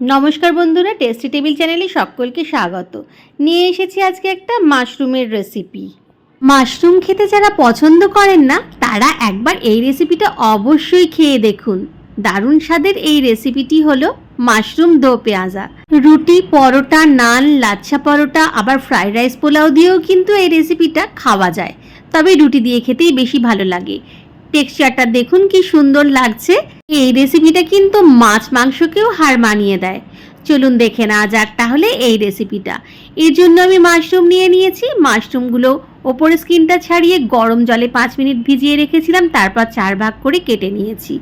নমস্কার বন্ধুরা tasty table চ্যানেলে সকলকে স্বাগত। নিয়ে এসেছি আজকে একটা মাশরুমের রেসিপি মাশরুম খেতে যারা পছন্দ করেন না, তারা একবার এই রেসিপিটা অবশ্যই খেয়ে দেখুন। দারুণ স্বাদের এই রেসিপিটি হলো মাশরুম দো পেঁয়াজা। রুটি, পরোটা, নান, লাচ্ছা পরোটা, আবার ফ্রাইড রাইস পোলাও দিয়েও কিন্তু এই রেসিপিটা খাওয়া যায়। তবে রুটি দিয়ে খেতেই বেশি ভালো লাগে। টেক্সচারটা দেখুন কি সুন্দর লাগছে। এই রেসিপিটা কিন্তু মাছ মাংসকেও হার মানিয়ে দেয়। চলুন দেখে নেওয়া যাক তাহলে এই রেসিপিটা এর জন্য আমি মাশরুম নিয়ে নিয়েছি। মাশরুমগুলো ওপরের স্কিনটা ছাড়িয়ে গরম জলে পাঁচ মিনিট ভিজিয়ে রেখেছিলাম, তারপর চার ভাগ করে কেটে নিয়েছি।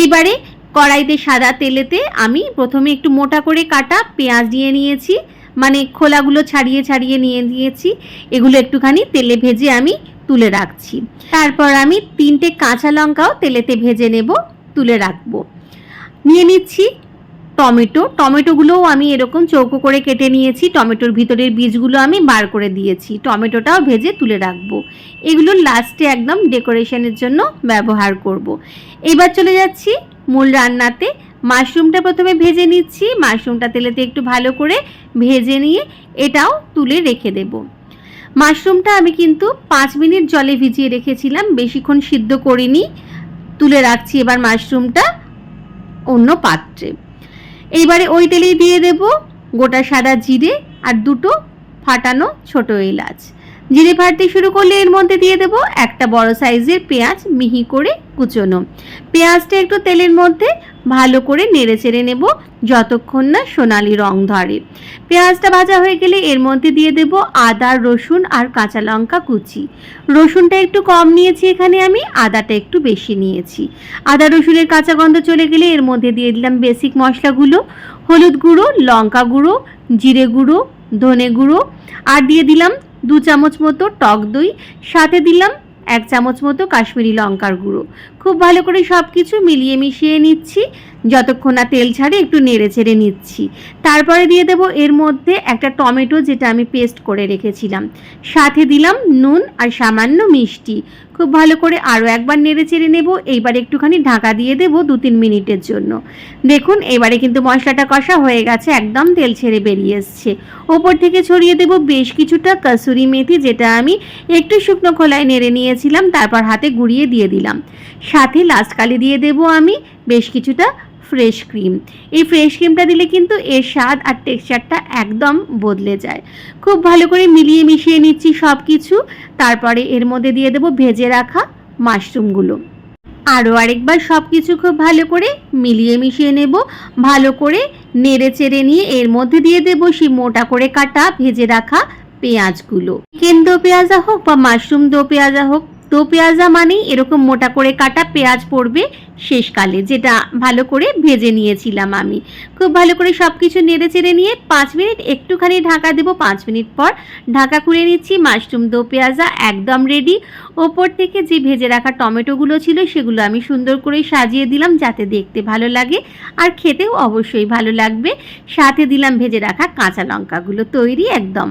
এইবারে কড়াইতে সাদা তেলেতে আমি প্রথমে একটু মোটা করে কাটা পেঁয়াজ দিয়ে নিয়েছি মানে খোলাগুলো ছাড়িয়ে ছাড়িয়ে নিয়ে নিয়েছি। এগুলো একটুখানি তেলে ভেজে আমি তুলে রাখছি। তারপর আমি তিনটে কাঁচা লঙ্কাও তেলেতে ভেজে নেব। তুলে রাখব। নিয়ে নিচ্ছি টমেটো। টমেটোগুলোও আমি এরকম চৌকো করে কেটে নিয়েছি। টমেটোর ভিতরের বীজগুলো আমি বার করে দিয়েছি। টমেটোটাও ভেজে তুলে রাখব। এগুলো লাস্টে একদম ডেকোরেশনের জন্য ব্যবহার করব। এবার চলে যাচ্ছি মূল রান্নাতে। মাশরুমটা প্রথমে ভেজে নিচ্ছি। মাশরুমটা তেলেতে একটু ভালো করে ভেজে নিয়ে এটাও তুলে রেখে দেবো। মাশরুমটা আমি কিন্তু পাঁচ মিনিট জলে ভিজিয়ে রেখেছিলাম। বেশিক্ষণ সিদ্ধ করিনি। তুলে রাখছি এবার মাশরুমটা অন্য পাত্রে। এইবারে ওই তেলেই দিয়ে দেব গোটা সাদা জিরে আর দুটো ফাটানো ছোট এলাচ। জিরে ফাটতে শুরু করলে এর মধ্যে দিয়ে দেব একটা বড় সাইজের পেঁয়াজ মিহি করে কুচোনো। পেঁয়াজটা একটু তেলের মধ্যে ভালো করে নেড়ে চেড়ে নেব যতক্ষণ না সোনালি রং ধরে। পেঁয়াজটা ভাজা হয়ে গেলে এর মধ্যে দিয়ে দেব আদা, রসুন আর কাঁচা লঙ্কা কুচি। রসুনটা একটু কম নিয়েছি এখানে আমি, আদাটা একটু বেশি নিয়েছি। আদা, রসুনের কাঁচা গন্ধ চলে গেলে এর মধ্যে দিয়ে দিলাম বেসিক মশলাগুলো, হলুদ গুঁড়ো, লঙ্কা গুঁড়ো, জিরে গুঁড়ো, ধনে গুঁড়ো, আর দিয়ে দিলাম দু চামচ মতো টক দই। সাথে দিলাম এক চামচ মতো কাশ্মীরি লঙ্কার গুঁড়ো। খুব ভালো করে সব কিছু মিলিয়ে মিশিয়ে নিচ্ছি। যতক্ষণ না তেল ছাড়ে একটু নেড়ে চেড়ে নিচ্ছি। তারপরে দিয়ে দেব এর মধ্যে একটা টমেটো যেটা আমি পেস্ট করে রেখেছিলাম। সাথে দিলাম নুন আর সামান্য মিষ্টি। খুব ভালো করে আরও একবার নেড়ে চেড়ে নেব। এইবার একটুখানি ঢাকা দিয়ে দেব দু তিন মিনিটের জন্য। দেখুন, এবারে কিন্তু মশলাটা কষা হয়ে গেছে, একদম তেল ছেড়ে বেরিয়ে এসছে। ওপর থেকে ছড়িয়ে দেব বেশ কিছুটা কসুরি মেথি, যেটা আমি একটু শুকনো খোলায় নেড়ে নিয়েছিলাম, তারপর হাতে গুঁড়িয়ে দিয়ে দিলাম। সাথে লাস্ট কালি দিয়ে দেব আমি বেশ কিছুটা ফ্রেশ ক্রিম। এই ফ্রেশ ক্রিমটা দিলে কিন্তু এর স্বাদ আর টেক্সচারটা একদম বদলে যায়। খুব ভালো করে মিলিয়ে মিশিয়ে নিচ্ছি সব কিছু তারপরে এর মধ্যে দিয়ে দেবো ভেজে রাখা মাশরুমগুলো। আরও আরেকবার সব কিছু খুব ভালো করে মিলিয়ে মিশিয়ে নেব। ভালো করে নেড়ে চেড়ে নিয়ে এর মধ্যে দিয়ে দেবো সেই মোটা করে কাটা ভেজে রাখা পেঁয়াজগুলো। চিকেন দো পেঁয়াজা হোক বা মাশরুম দো পেঁয়াজা হোক দো পেঁয়াজা মানেই এরকম মোটা করে কাটা পেঁয়াজ পড়বে শেষকালে, যেটা ভালো করে ভেজে নিয়েছিলাম আমি। খুব ভালো করে সব কিছু নেড়ে চেড়ে নিয়ে পাঁচ মিনিট একটুখানি ঢাকা দেবো, পাঁচ মিনিট পর ঢাকা খুলে নিচ্ছি, মাশরুম দো পেঁয়াজা একদম রেডি ওপর থেকে যে ভেজে রাখা টমেটোগুলো ছিল সেগুলো আমি সুন্দর করে সাজিয়ে দিলাম যাতে দেখতে ভালো লাগে আর খেতেও অবশ্যই ভালো লাগবে। সাথে দিলাম ভেজে রাখা কাঁচা লঙ্কাগুলো, তৈরি একদম।